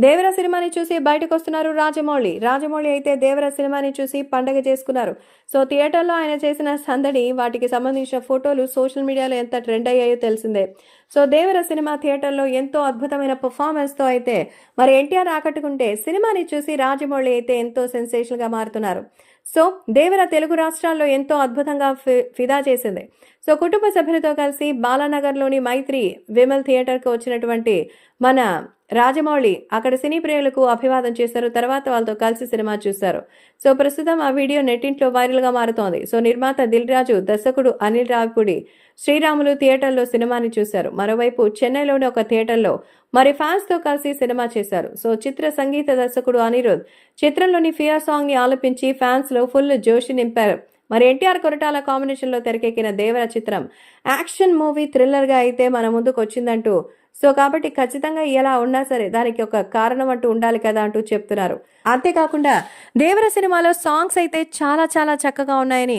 దేవర సినిమాని చూసి బయటకు వస్తున్నారు రాజమౌళి. రాజమౌళి అయితే దేవర సినిమాని చూసి పండగ చేసుకున్నారు. సో థియేటర్లో ఆయన చేసిన సందడి వాటికి సంబంధించిన ఫోటోలు సోషల్ మీడియాలో ఎంత ట్రెండ్ అయ్యాయో తెలిసిందే. సో దేవర సినిమా థియేటర్లో ఎంతో అద్భుతమైన పర్ఫార్మెన్స్తో అయితే మరి ఎన్టీఆర్ ఆకట్టుకుంటే సినిమాని చూసి రాజమౌళి అయితే ఎంతో సెన్సేషన్గా మారుతున్నారు. సో దేవర తెలుగు రాష్ట్రాల్లో ఎంతో అద్భుతంగా ఫి- ఫిదా చేసింది. సో కుటుంబ సభ్యులతో కలిసి బాలానగర్లోని మైత్రి విమల్ థియేటర్కి వచ్చినటువంటి మన రాజమౌళి అక్కడ సినీ ప్రియులకు అభివాదం చేశారు. తర్వాత వాళ్ళతో కలిసి సినిమా చూశారు. సో ప్రస్తుతం ఆ వీడియో నెట్టింట్లో వైరల్గా మారుతోంది. సో నిర్మాత దిల్ రాజు దర్శకుడు అనిల్ రావిపూడి శ్రీరాములు థియేటర్లో సినిమాని చూశారు. మరోవైపు చెన్నైలోని ఒక థియేటర్లో మరి ఫ్యాన్స్తో కలిసి సినిమా చేశారు. సో చిత్ర సంగీత దర్శకుడు అనిరుద్ చిత్రంలోని ఫియర్ సాంగ్ని ఆలపించి ఫ్యాన్స్లో ఫుల్ జోషి నింపారు. మరి ఎన్టీఆర్ కొరటాల కాంబినేషన్లో తెరకెక్కిన దేవర చిత్రం యాక్షన్ మూవీ థ్రిల్లర్గా అయితే మన ముందుకు వచ్చిందంటూ సో కాబట్టి ఖచ్చితంగా ఎలా ఉన్నా సరే దానికి ఒక కారణం అంటూ ఉండాలి కదా అంటూ చెప్తున్నారు. అంతేకాకుండా దేవర సినిమాలో సాంగ్స్ అయితే చాలా చాలా చక్కగా ఉన్నాయని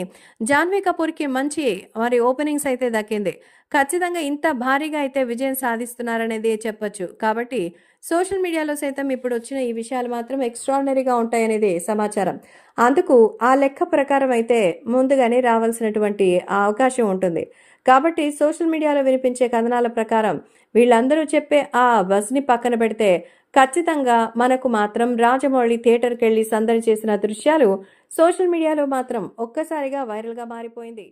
జాన్వీ కపూర్కి మంచి మరి ఓపెనింగ్స్ అయితే దక్కింది. ఖచ్చితంగా ఇంత భారీగా అయితే విజయం సాధిస్తున్నారనేది చెప్పొచ్చు. కాబట్టి సోషల్ మీడియాలో సైతం ఇప్పుడు వచ్చిన ఈ విషయాలు మాత్రం ఎక్స్ట్రాడినరీగా ఉంటాయనేది సమాచారం. అందుకు ఆ లెక్క ప్రకారం అయితే ముందుగానే రావాల్సినటువంటి అవకాశం ఉంటుంది. కాబట్టి సోషల్ మీడియాలో వినిపించే కథనాల ప్రకారం వీళ్ళందరూ అందరూ చెప్పే ఆ బస్ని పక్కన పెడితే ఖచ్చితంగా మనకు మాత్రం రాజమౌళి థియేటర్కి వెళ్ళి సందడి చేసిన దృశ్యాలు సోషల్ మీడియాలో మాత్రం ఒక్కసారిగా వైరల్గా మారిపోయింది.